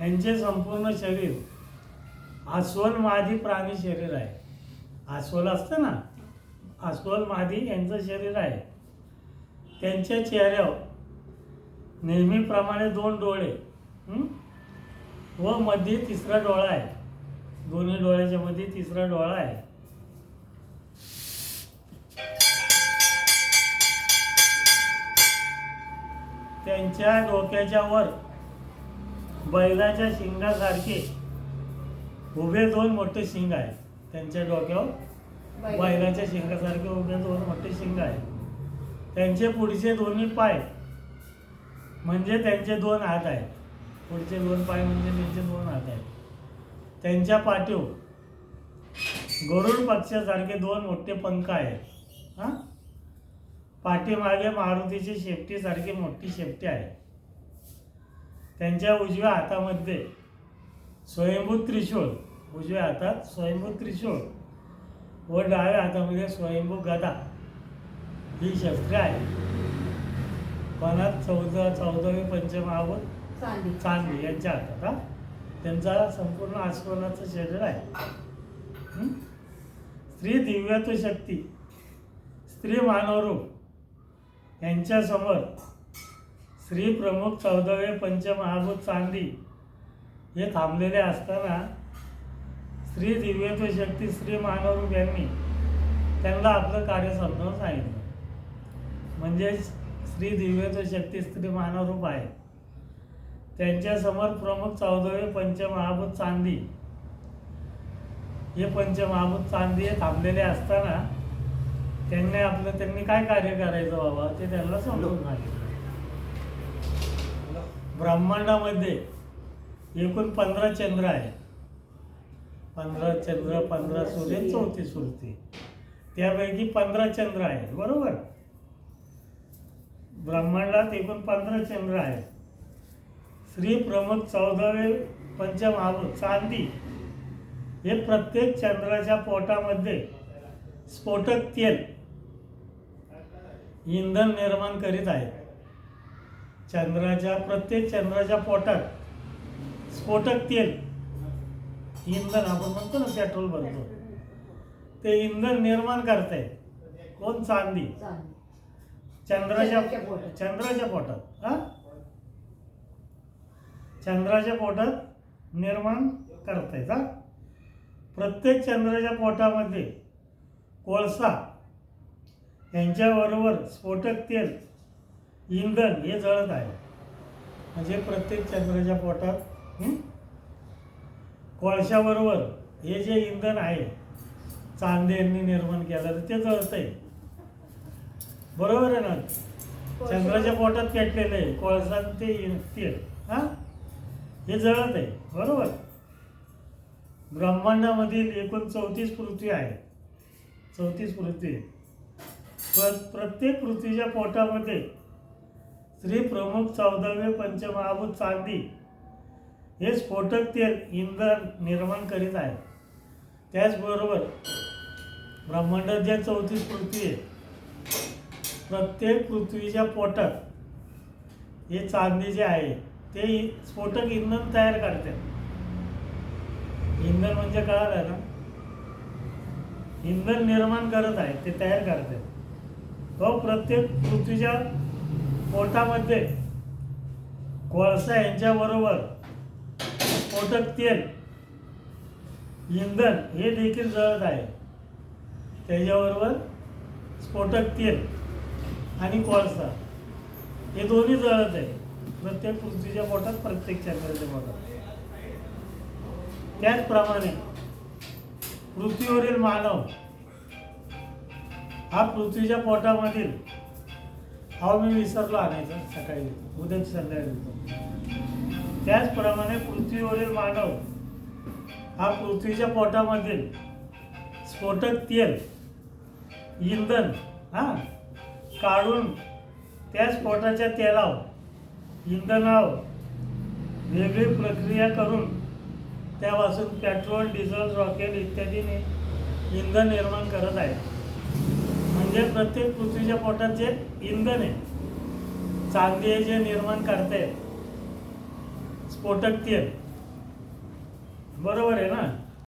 यांचे संपूर्ण शरीर अस्वल मादी प्राणी शरीर आहे. अस्वल असतं ना? अस्वल मादी यांचं शरीर आहे. त्यांच्या चेहऱ्यावर नेहमीप्रमाणे दोन डोळे व मध्ये तिसरा डोळा आहे. दोन्ही डोळ्याच्या मध्ये तिसरा डोळा आहे. त्यांच्या डोक्याच्या वर बैलाच्या शिंगासारखे उभे दोन मोठे शिंग आहेत. त्यांच्या डोक्यावर बैलाच्या शिंगासारखे उभे दोन मोठे शिंग आहेत. त्यांचे पुढचे दोन्ही पाय म्हणजे त्यांचे दोन हात आहेत. पुढचे दोन पाय म्हणजे त्यांचे दोन हात आहेत. त्यांच्या पाठीव गरुड पक्षासारखे दोन मोठे पंख आहेत. हां? पाठीमागे मारुतीची शेपटीसारखी मोठी शेपटी आहे त्यांच्या उजव्या हातामध्ये स्वयंभू त्रिशूळ उजव्या हातात स्वयंभू त्रिशूळ व डाव्या हातामध्ये स्वयंभू गदा. ही शस्त्रे आहे पणात चौदा चौदावी पंचमहाभूत चांदी. चांदी यांच्या हातात हा? त्यांचा संपूर्ण आस्वलाचं शरीर आहे? स्त्री दिव्यत्व शक्ती स्त्री मानवरूप यांच्यासमोर श्री प्रमुख चौदावे पंचमहाभूत चांदी हे थांबलेले असताना श्री दिव्यत्व शक्ती श्री महानवरूप यांनी त्यांना आपलं कार्य समजावून सांगितलं. म्हणजेच श्री दिव्यत्व शक्ती स्त्री महानवरूप आहे. त्यांच्यासमोर प्रमुख चौदावे पंचमहाभूत चांदी हे पंचमहाभूत चांदी हे थांबलेले असताना त्यांनी आपलं त्यांनी काय कार्य करायचं बाबा ते त्यांना समजून सांगितलं. ब्रह्मांडामध्ये एकूण पंधरा चंद्र आहेत. पंधरा चंद्र पंधरा सूर्य चौथी सुरती त्यापैकी पंधरा चंद्र आहेत बरोबर? ब्रह्मांडात एकूण पंधरा चंद्र आहेत. श्री प्रमुख चौदावे पंचमहाभूत चांदी. हे प्रत्येक चंद्राच्या पोटामध्ये स्फोटक तेल इंधन निर्माण करीत आहेत. चंद्राच्या प्रत्येक चंद्राच्या पोटात स्फोटक तेल इंधन आपण म्हणतो ना पेट्रोल बनतो ते इंधन निर्माण करते कोण? चांदी. चांदी चंद्राच्या चंद्राच्या पोटात. चंद्राच्या पोटात हा? चंद्राच्या पोटात निर्माण करतायत हा? प्रत्येक चंद्राच्या पोटामध्ये कोळसा यांच्याबरोबर स्फोटक तेल इंधन हे जळत आहे. म्हणजे प्रत्येक चंद्राच्या पोटात? कोळशाबरोबर हे जे इंधन आहे चांदे यांनी निर्माण केलं ते जळतंय. बरोबर आहे ना? चंद्राच्या पोटात पेटलेलं आहे कोळसा ते तेल हा? हे जळत आहे बरोबर? ब्रह्मांडामधील एकूण चौतीस पृथ्वी आहे. चौतीस पृथ्वी. आहे. प्र प्रत्येक पृथ्वीच्या पोटामध्ये श्री प्रमुख चौदावे पंचमहाभूत चांदी हे स्फोटक तेल इंधन निर्माण करीत आहे. त्याचबरोबर ब्रह्मांडात ज्या चौतीस पृथ्वी आहे. प्रत्येक पृथ्वीच्या पोटात हे चांदी जे आहे ते इ- स्फोटक इंधन तयार करतात इंधन म्हणजे कळालं ना? इंधन निर्माण करत आहे ते तयार करतात व प्रत्येक पृथ्वीच्या पोटामध्ये. कोळसा यांच्याबरोबर स्फोटक तेल इंधन हे देखील जळत आहे. त्याच्याबरोबर स्फोटक तेल आणि कोळसा हे दोन्ही जळत आहे. प्रत्येक पृथ्वीच्या पोटात प्रत्येक चंद्राच्या पोटात. त्याचप्रमाणे पृथ्वीवरील मानव हा पृथ्वीच्या पोटामधील हा मी विसरलो आणायचं सकाळी उद्या संध्याकाळी देतो. त्याचप्रमाणे पृथ्वीवरील मानव हा पृथ्वीच्या पोटामधील स्फोटक तेल इंधन हा काढून त्या स्फोटाच्या तेलावर इंधनावर वेगळी प्रक्रिया करून त्यापासून पेट्रोल डिझेल रॉकेल इत्यादीने इंधन निर्माण करत आहे म्हणजे प्रत्येक पृथ्वीच्या पोटात जे इंधन आहे. चांदी जे निर्माण करते स्फोटक तेल बरोबर आहे ना?